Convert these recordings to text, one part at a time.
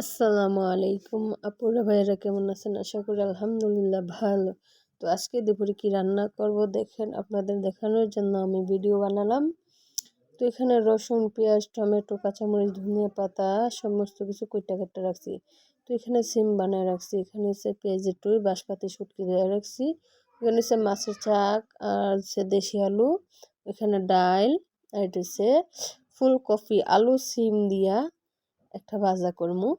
আসসালামু আলাইকুম। আপুরা ভাইয়েরা কেমন আছেন? আশা করি আলহামদুলিল্লাহ ভালো। তো আজকে দুপুরে কি রান্না করব দেখেন, আপনাদের দেখানোর জন্য আমি ভিডিও বানালাম। তো এখানে রসুন, পেঁয়াজ, টমেটো, কাঁচামরিচ, ধনিয়া পাতা সমস্ত কিছু কইটা কাটা রাখছি। তো এখানে সিম বানায় রাখছি। এখানে হচ্ছে পেঁয়াজের টুই, বাঁশপাতি, শুটকি দিয়ে রাখছি। এখানে হচ্ছে মাছের চাক আর হচ্ছে দেশি আলু, এখানে ডাল আর এটা হচ্ছে ফুলকপি, আলু, সিম দিয়া একটা ভাজা করমু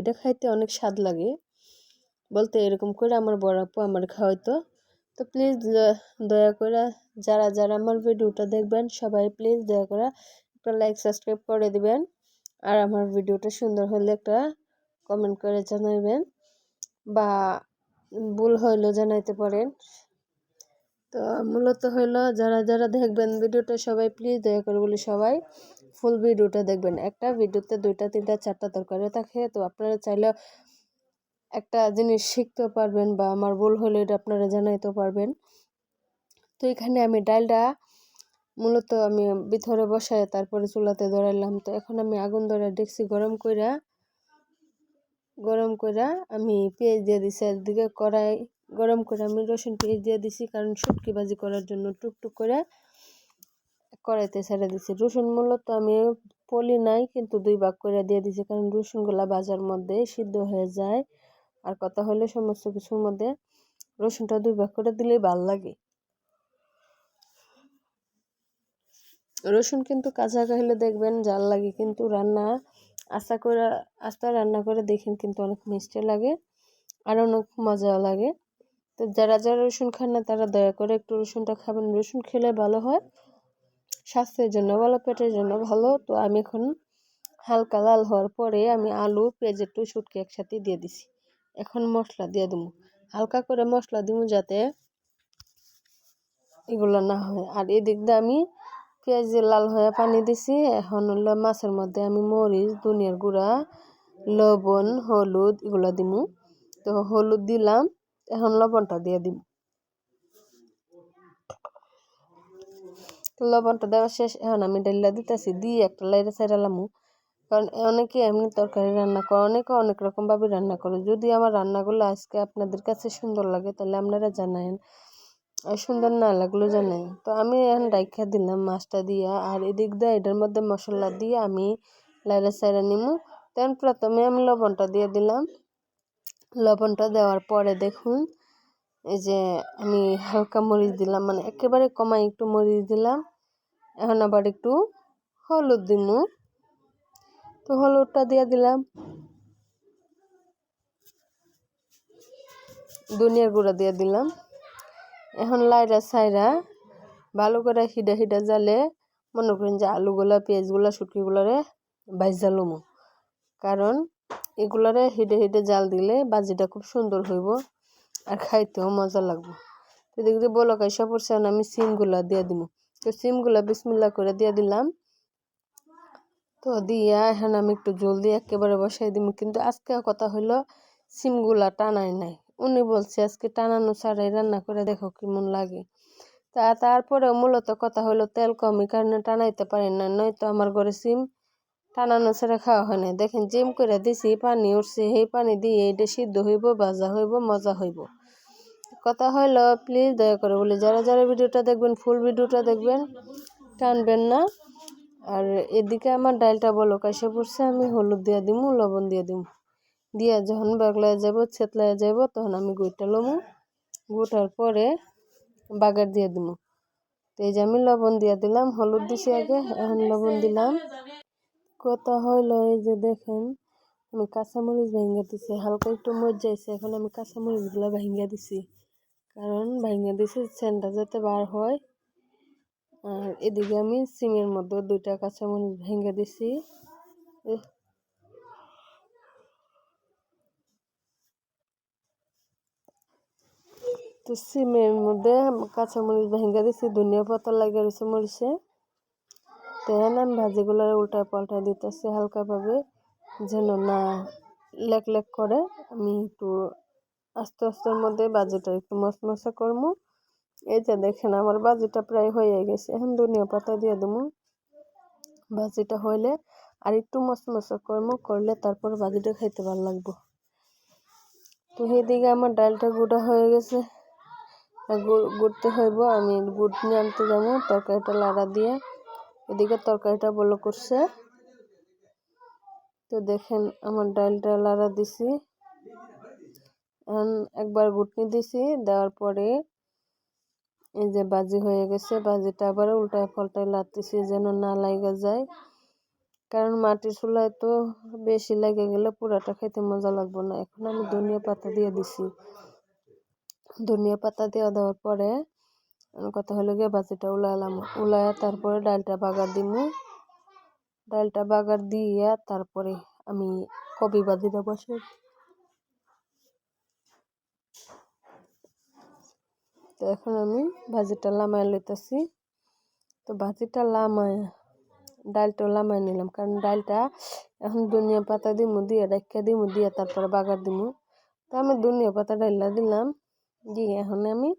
এটা খাইতে অনেক স্বাদ লাগে। বলতে এরকম করে আমার বড় আপু আমার খাওয়াইতো। তো প্লিজ দয়া করে যারা যারা আমার ভিডিওটা দেখবেন, সবাই প্লিজ দয়া করে একটা লাইক সাবস্ক্রাইব করে দিবেন। আর আমার ভিডিওটা সুন্দর হলে একটা কমেন্ট করে জানাইবেন। বা ভুল হইলেও জানাইতে পারেন। তো মূলত হইল, যারা যারা দেখবেন ভিডিওটা, সবাই প্লিজ দয়া করে বলি সবাই। ফুল ভিডিওটা দেখবেন। একটা ভিডিওতে দুইটা, তিনটা, চারটা তরকারি থাকে। তো আপনারা চাইলে একটা জিনিস শিখতেও পারবেন বা আমার ভুল হলে এটা আপনারা জানাইতেও পারবেন। তো এখানে আমি ডালটা মূলত আমি ভিতরে বসায় তারপরে চুলাতে ধরাইলাম। তো এখন আমি আগুন ধরে ডেকছি গরম কইরা। গরম কইরা আমি পেঁয়াজ দিয়ে দিছি একদিকে, কড়াই গরম করে আমি রসুন পেঁয়াজ দিয়ে দিছি। কারণ শুটকি ভাজি করার জন্য টুকটুক করে কড়াইতে ছেড়ে দিছি। রসুন মূলত আমি পলি নাই, কিন্তু দুই ভাগ করে দিয়ে দিছি, কারণ রসুনগুলা বাজার মধ্যে সিদ্ধ হয়ে যায়। আর কথা হলে সমস্ত কিছুর মধ্যে রসুনটা দুই ভাগ করে দিলেই ভালো লাগে। রসুন কিন্তু কাঁচা খাইলে দেখবেন জাল লাগে, কিন্তু রান্না আস্তা করে, আস্তা রান্না করে দেখেন কিন্তু অনেক মিষ্টি লাগে আর অনেক মজাও লাগে। তো যারা যারা রসুন খান না, তারা দয়া করে একটু রসুনটা খাবেন। রসুন খেলে ভালো হয় স্বাস্থ্যের জন্য, ভালো পেটের জন্য ভালো। তো আমি এখন হালকা লাল হওয়ার পরে আমি আলু পেঁয়াজ একটু শুটকি একসাথে দিয়ে দিছি। এখন মশলা দিয়ে দেবো। হালকা করে মশলা দিব যাতে এগুলো না হয়। আর এদিক দিয়ে আমি পেঁয়াজ লাল হয়ে পানি দিছি। এখন হলো মাছের মধ্যে আমি মরিচ, ধনিয়ার গুঁড়া, লবণ, হলুদ এগুলো দিমু তো হলুদ দিলাম, এখন লবণটা দিয়ে দিব। লবণটা দেওয়া শেষ। এখন আমি ডাইলা দিতেছি, দিয়ে একটা লাইরে সাইরালামু কারণ অনেকে এমনি তরকারি রান্না করে, অনেকে অনেক রকমভাবে রান্না করে। যদি আমার রান্নাগুলো আজকে আপনাদের কাছে সুন্দর লাগে, তাহলে আপনারা জানায়েন। আর সুন্দর না লাগলেও জানাই তো আমি এখন রাইখা দিলাম মাছটা দিয়া, আর এদিক দিয়ে এটার মধ্যে মশলা দিয়ে আমি লাইরা সাইরা নিমু। তখন প্রথমে আমি লবণটা দিয়ে দিলাম। লবণটা দেওয়ার পরে দেখুন, এই যে আমি হালকা মরিচ দিলাম মানে একেবারে কমাই একটু মরিচ দিলাম। এখন আবার একটু হলুদ দিমু। তো হলুদটা দিয়ে দিলাম। দুনিয়ার গুঁড়া দিয়ে দিলাম। এখন লাইরা সাইরা ভালো করে হিডা হিডা জালে মনে করেন যে আলুগুলা, পেঁয়াজগুলা, শুটকিগুলারে ভাইজা লমু। কারণ এগুলারে হিডে হিডে জাল দিলে বাজিটা খুব সুন্দর হইব আর খাইতেও মজা লাগবে। তো দেখতে বলো কাইসা পড়ছে আমি সিমগুলা দিয়ে দিব তো সিমগুলা বিসমিল্লা করে দিয়ে দিলাম। তো দিয়া এখন আমি একটু জলদি একেবারে বসাই দিব। কিন্তু আজকে কথা হলো সিমগুলা টানাই নাই। উনি বলছে, আজকে টানানো ছাড়াই রান্না করে দেখো কেমন লাগে। তা তারপরে মূলত কথা হলো তেল কমই, কারণে টানাইতে পারি না। নয়তো আমার ঘরে সিম টানানো ছাড়া খাওয়া হয় না দেখেন, জিম করে দিছি, পানি উঠছে সেই পানি দিয়ে এটা সিদ্ধ হইব, ভাজা হইব, মজা হইব। কথা হইল প্লিজ দয়া করে বলি, যারা যারা ভিডিওটা দেখবেন ফুল ভিডিওটা দেখবেন, টানবেন না। আর এদিকে আমার ডালটা বলো কাশে পড়ছে, আমি হলুদ দিয়ে দিমু, লবণ দিয়ে দিমু। দিয়া যখন বাগলায় যাব, ছেতলায় যাব, তখন আমি গুইটা লমু। গুটার পরে বাগার দিয়ে দিমু। তো এই যে আমি লবণ দিয়ে দিলাম, হলুদ দিছি আগে, এখন লবণ দিলাম। কথা হইল, এই যে দেখেন, আমি কাঁচামরিচ ভেঙে দিছি হালকা একটু মজাইছে এখন আমি কাঁচামরিচগুলো ভেঙে দিছি। কারণ ভেঙে দিছি সেন্টটা যাতে বার হয়, আর এদিকে আমি সিমের মধ্যে দুইটা কাঁচামরিচ ভেঙে দিছি। তো সিমের মধ্যে কাঁচামরিচ ভেঙে দিছি, ধনিয়া পাতা লাগে রয়েছে মরিচে। তো আমি ভাজিগুলো উল্টা পাল্টা দিতেছি হালকাভাবে, যেন না লেক লেক করে। আমি একটু আস্তে আস্তের মধ্যে বাজিটা একটু মশমশা করব এই যে দেখেন আমার বাজিটা প্রায় হয়ে গেছে। এখন ধনিয়া পাতা দিয়ে দেবো ভাজিটা হইলে আর একটু মস্ত কর্ম, করলে তারপর বাজিটা খাইতে ভালো লাগবো। তো এদিকে আমার ডালটা গুঁড়া হয়ে গেছে। গুড়তে হইব, আমি গুড় নিয়ে আনতে যাব। তরকারিটা লাড়া দিয়ে এদিকে তরকারিটা বলো করছে। তো দেখেন আমার ডালটা লাড়া দিছি। এখন একবার গুটনি দিছি, দেওয়ার পরে এই যে বাজি হয়ে গেছে, বাজিটা আবার উল্টায় পাল্টায় লাড়তেছি যেন না লাগা যায়। কারণ মাটির চুলায় তো বেশি লেগে গেলে পুরাটা খেতে মজা লাগবে না। এখন আমি ধনিয়া পাতা দিয়ে দিছি। ধনিয়া পাতা দিয়ে দেওয়ার পরে কথা হলো গিয়ে বাজিটা উলাইলাম উলাইয়া তারপরে ডালটা বাগার দিমু। ডালটা বাগার দিয়ে তারপরে আমি কবি বাজিটা বসে তো এখন আমি ভাজিটা লামায় লইতেছি। তো ভাজিটা লামায় ডালটা লামাই নিলাম। কারণ ডালটা এখন ধনিয়া পাতা দিমু, দিয়ে ডাক্কা দিমু, দিয়ে তারপরে বাগার দিমু। তো আমি ধনিয়া পাতা ডাইলা দিলাম, দিয়ে এখন আমি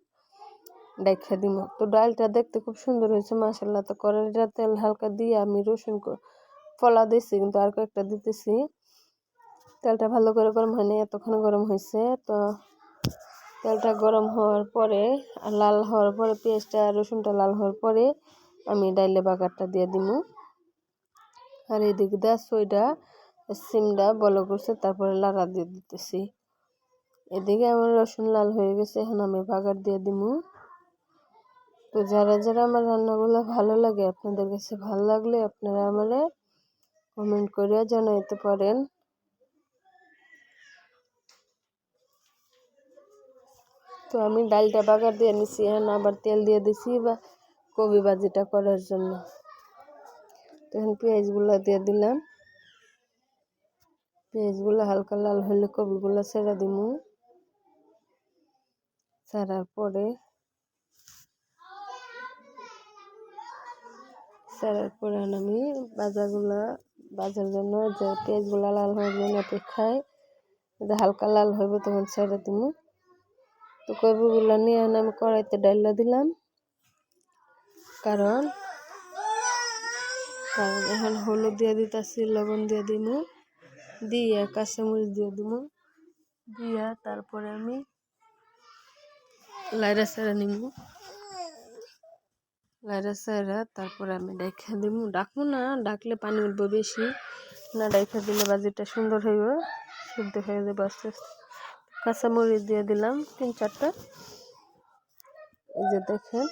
ডাইখা দিমু। তো ডালটা দেখতে খুব সুন্দর হয়েছে মাসাল্লাহ তো কড়াইটা তেল হালকা দিয়ে আমি রসুন ফলা দিয়েছি কিন্তু আর কয়েকটা দিতেছি। তেলটা ভালো করে গরম হয়নি, এতক্ষণ গরম হয়েছে। তো তেলটা গরম হওয়ার পরে লাল হওয়ার পরে, পেঁয়াজটা রসুনটা লাল হওয়ার পরে আমি ডাইলে বাগারটা দিয়ে দিব আর এদিক দিয়ে সইটা সিমটা বলো করছে, তারপরে লাড়া দিয়ে দিতেছি। এদিকে আমার রসুন লাল হয়ে গেছে, এখন আমি বাগার দিয়ে দিব তো যারা যারা আমার রান্নাগুলো ভালো লাগে, আপনাদের কাছে ভালো লাগলে আপনারা আমারে কমেন্ট করে জানাইতে পারেন। তো আমি ডালটা বাগার দিয়ে নিছি, এখন আবার তেল দিয়ে দিছি বা কবি বাজিটা করার জন্য। তখন পেঁয়াজগুলো দিয়ে দিলাম। পেঁয়াজগুলো হালকা লাল হলে কবিগুলো ছেড়ে দিমু। ছাড়ার পরে ছাড়ার পরে আমি বাজারগুলো বাজার জন্য যে পেঁয়াজগুলো লাল হওয়ার জন্য অপেক্ষায় হালকা লাল হবে তখন ছেড়ে দিমু। তো কবিগুলো নিয়ে আমি কড়াইতে ডাইলা দিলাম। কারণ কারণ এখন হলুদ দিয়ে দিতেছি, লবণ দিয়ে দিমু, দিয়ে কাঁচামরিচ দিয়ে দিমু, দিয়া তারপরে আমি লাইরা সারা নিমু। লাইরা সারা তারপরে আমি ডাইখা দিমু। ডাকবো না, ডাকলে পানি উঠবো বেশি। না, ডাইখা দিলে বাজিটা সুন্দর হইব, শুদ্ধ হয়ে যাবে আস্তে আস্তে। কাঁচামরিচ দিয়ে দিলাম তিন চারটা। এই যে দেখেন।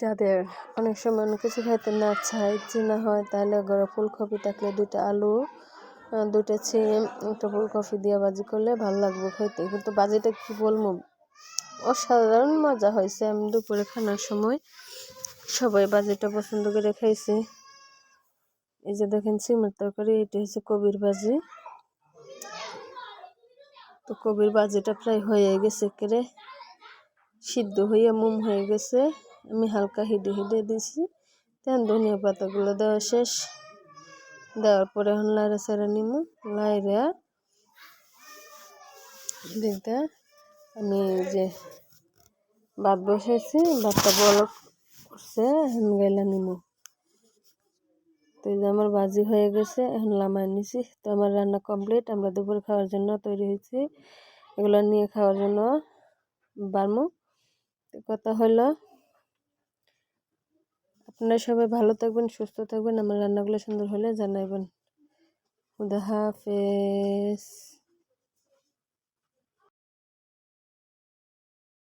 যাদের অনেক সময় অনেক কিছু খাইতে না চায় না হয় তাহলে ঘরে ফুলকপি থাকলে দুইটা আলু দুটো ছিম একটা ফুলকপি দিয়ে বাজি করলে ভালো লাগবে খাইতে। কিন্তু বাজিটা কি বলব? অসাধারণ মজা হয়েছে। আমি দুপুরে খানার সময় সবাই বাজিটা পছন্দ করে খাইছে। এই যে দেখেন সিমের তরকারি, এটি হচ্ছে কবির বাজি তো কবির বাজিটা প্রায় হয়ে গেছে কেড়ে সিদ্ধ হয়ে মুম হয়ে গেছে। আমি হালকা হিডে হিডে দিছি। তেন ধনিয়া পাতাগুলো দেওয়া শেষ। দেওয়ার পরে এখন লাইরা সারা নিমু। লাইরা দেখতে আমি যে ভাত বসাইছি। ভাতটা বড় করছে, এখন নিমু। তো এই যে আমার বাজি হয়ে গেছে, এখন লামাই নিছি। তো আমার রান্না কমপ্লিট, আমরা দুপুর খাওয়ার জন্য তৈরি হয়েছি। এগুলো নিয়ে খাওয়ার জন্য বারমু কথা হলো আপনারা সবাই ভালো থাকবেন, সুস্থ থাকবেন। আমার রান্নাগুলো সুন্দর হলে জানাইবেন। খুদা হাফেজ।